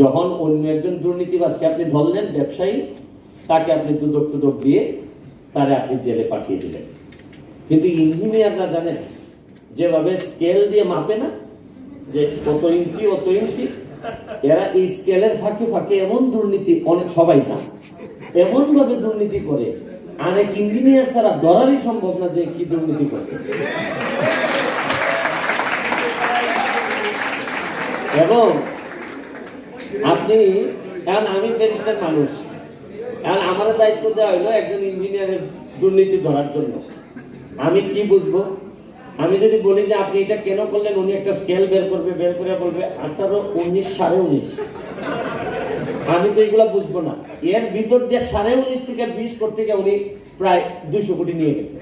যখন অন্য একজন দুর্নীতিবাজকে আপনি ধরলেন ব্যবসায়ী, তাকে আপনি দুদক টুদক দিয়ে তারে আপনি জেলে পাঠিয়ে দিলেন। কিন্তু ইঞ্জিনিয়াররা জানেন যেভাবে স্কেল দিয়ে মাপে না, যে কত ইঞ্চি, অত ইঞ্চি, এরা এই স্কেলের ফাঁকে ফাঁকে এমন দুর্নীতি, অনেক সবাই না এমন ভাবে দুর্নীতি করে, অনেক ইঞ্জিনিয়ার ছাড়া ধরারই সম্ভব না যে কি দুর্নীতি করছে। এবং আপনি, এখন আমি ব্যারিস্টার মানুষ। এখন আমার দায়িত্ব দেওয়া হলো একজন ইঞ্জিনিয়ারের দুর্নীতি ধরার জন্য। আমি কি বুঝব? আমি যদি বলি যে আপনি এটা কেন করলেন, উনি একটা স্কেল বের করবে, বের করে বলবে, আঠারো, উনিশ, সাড়ে উনিশ। আমি তো এগুলা বুঝব না। এর ভিতর দিয়ে সাড়ে উনিশ থেকে বিশ করতে গিয়ে উনি প্রায় দুশো কোটি নিয়ে গেছে।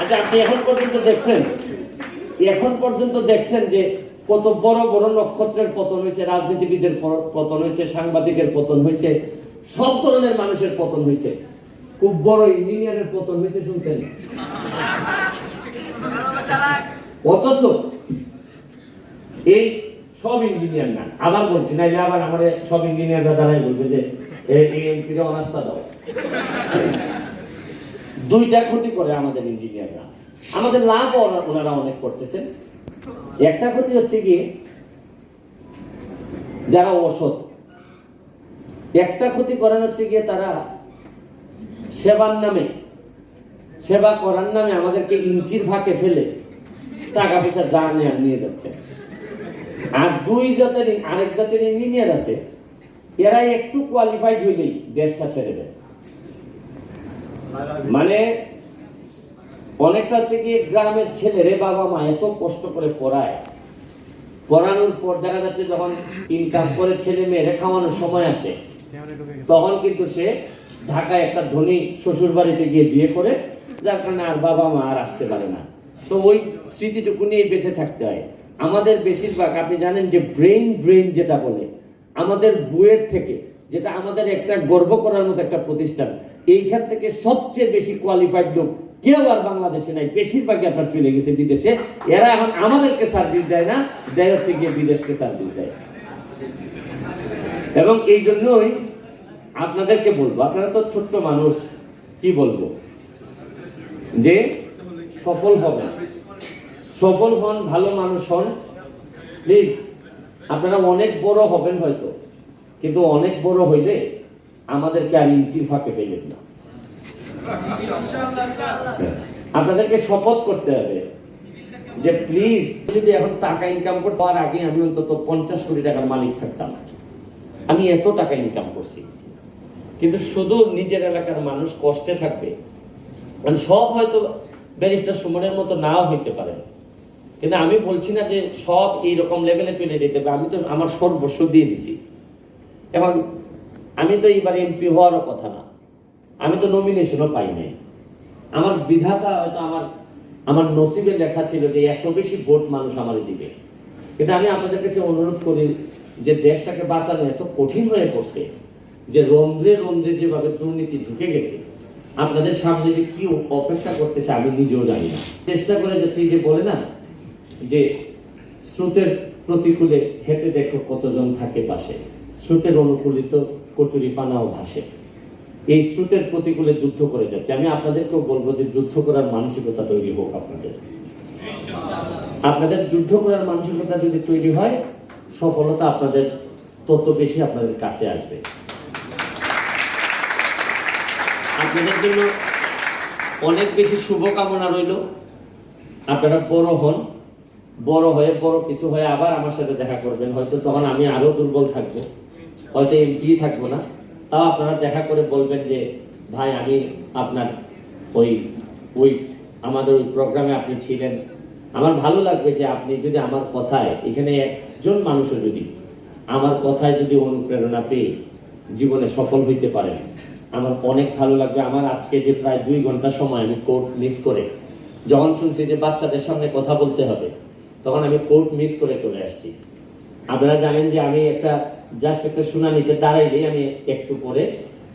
আচ্ছা আপনি এখন পর্যন্ত দেখছেন? এখন পর্যন্ত দেখছেন যে কত বড় বড় নক্ষত্রের পতন হয়েছে, রাজনীতিবিদের পতন হয়েছে, সাংবাদিকের পতন হয়েছে, সব ধরনের মানুষের পতন হয়েছে। খুব বড় ইঞ্জিনিয়ারের পতন হয়েছে, শুনছেন? অথচ এই সব ইঞ্জিনিয়ার না, আবার বলছি না আবার আমাদের সব ইঞ্জিনিয়াররা দাঁড়াই বলবে যে এই অনাস্থা দাও। দুইটা ক্ষতি করে আমাদের ইঞ্জিনিয়াররা। আমাদের লাভ ওনারা অনেক করতেছেন। একটা ক্ষতি হচ্ছে কি? যারা অসৎ একটা ক্ষতি করেন হচ্ছে গিয়ে তারা সেবার নামে, সেবা করার নামে আমাদেরকে ইঞ্চির ফাঁকে ফেলে টাকা পয়সা যা নেয় নিয়ে যাচ্ছে। আর দুই জাতের, আরেক জাতের ইঞ্জিনিয়ার আছে এরা একটু কোয়ালিফাইড হইলেই দেশটা ছেড়ে দেয়। মানে অনেকটা হচ্ছে কি গ্রামের ছেলেরে বাবা মা এত কষ্ট করে পড়ায়। পড়ানোর পর দেখা যাচ্ছে যখন ইনকাম করে ছেলে মেয়েরে খাওয়ানোর সময় আসে, তখন কিন্তু সে ঢাকায় একটা ধনী শ্বশুর বাড়িতে গিয়ে বিয়ে করে, যার কারণে আর বাবা মা আর আসতে পারে না। তো ওই স্মৃতিটুকু নিয়ে বেঁচে থাকতে হয়। আমাদের বেশিরভাগ আপনি জানেন যে ব্রেইন ড্রেন যেটা বলে, আমাদের বুয়েট থেকে যেটা আমাদের একটা গর্ব করার মতো একটা প্রতিষ্ঠান, এইখান থেকে সবচেয়ে বেশি কোয়ালিফাইড লোক কেউ আর বাংলাদেশে নাই, বেশিরভাগই আপনার চলে গেছে বিদেশে। এরা এখন আমাদেরকে সার্ভিস দেয় না, দেয় হচ্ছে গিয়ে বিদেশকে সার্ভিস দেয়। এবং এই জন্যই আপনাদেরকে বলব, আপনারা তো ছোট্ট মানুষ, কি বলব? যে সফল হবেন সফল হন, ভালো মানুষ হন প্লিজ আপনারা অনেক বড় হবেন হয়তো, কিন্তু অনেক বড় হইলে আমাদেরকে আর ইঞ্চির ফাঁকে ফেলেন না। আপনাদেরকে শপথ করতে হবে যে প্লিজ যদি এখন টাকা ইনকাম করতে আগে আমি অন্তত পঞ্চাশ কোটি টাকার মালিক থাকতাম। আমি এত টাকা ইনকাম করছি। কিন্তু শুধু নিজের এলাকার মানুষ কষ্টে থাকবে। মানে সব হয়তো ব্যারিস্টার সুমনের মতো নাও হইতে পারে। কিন্তু আমি বলছি না যে সব এই রকম লেভেলে চলে যেতে হবে। আমি তো আমার সর্বস্ব দিয়ে দিছি। এবং আমি তো এইবার এমপি হওয়ারও কথা না। আমি তো নমিনেশনও পাই নাই। আমার বিধাতা হয়তো আমার আমার নসিবে লেখা ছিল যে এত বেশি ভোট মানুষ আমার দিবে। কিন্তু আমি আপনাদের কাছে অনুরোধ করি যে দেশটাকে বাঁচানো এত কঠিন হয়ে পড়ছে যে রন্ধ্রে রন্ধ্রে যেভাবে দুর্নীতি ঢুকে গেছে, আপনাদের সামনে যে কি অপেক্ষা করতেছে আমি নিজেও জানি না। চেষ্টা করে যাচ্ছি যে বলে না, যে স্রোতের প্রতিকূলে হেঁটে দেখো কতজন থাকে পাশে। স্রোতের অনুকূলিত কচুরি পানাও ভাসে। এই স্রোতের প্রতিকূলে যুদ্ধ করে যাচ্ছে। আমি আপনাদেরকেও বলব যে যুদ্ধ করার মানসিকতা তৈরি হোক আপনাদের। আপনাদের যুদ্ধ করার মানসিকতা যদি তৈরি হয়, সফলতা আপনাদের তত বেশি আপনাদের কাছে আসবে। আপনাদের জন্য অনেক বেশি শুভকামনা রইল। আপনারা বড় হন, বড় হয়ে বড় কিছু হয়ে আবার আমার সাথে দেখা করবেন। হয়তো তখন আমি আরও দুর্বল থাকব, হয়তো এমপি থাকব না। তাও আপনারা দেখা করে বলবেন যে, ভাই, আমি আপনার ওই ওই আমাদের ওই প্রোগ্রামে আপনি ছিলেন। আমার ভালো লাগবে যে আপনি যদি আমার কথায়, এখানে একজন মানুষও যদি আমার কথায় যদি অনুপ্রেরণা পেয়ে জীবনে সফল হইতে পারেন আমার অনেক ভালো লাগবে। আমার আজকে যে প্রায় দুই ঘণ্টা সময় আমি কোর্ট মিস করে, যখন শুনছি যে বাচ্চাদের সামনে কথা বলতে হবে, তখন আমি কোর্ট মিস করে চলে আসছি। আপনারা জানেন যে আমি একটা জাস্ট একটা শুনানিতে দাঁড়াইলেই আমি একটু পরে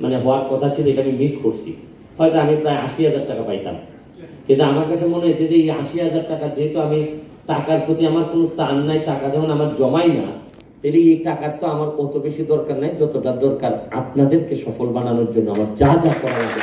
মানে হওয়ার কথা ছিল, এটা আমি মিস করছি হয়তো আমি প্রায় আশি হাজার টাকা পাইতাম কিন্তু আমার কাছে মনে হয়েছে যে এই আশি হাজার টাকা, যেহেতু আমি টাকার প্রতি আমার কোনো টান নাই, টাকা যেমন আমার জমাই না, তাহলে এই টাকার তো আমার অত বেশি দরকার নাই, যতটা দরকার আপনাদেরকে সফল বানানোর জন্য, আমার যা যা করা লাগে।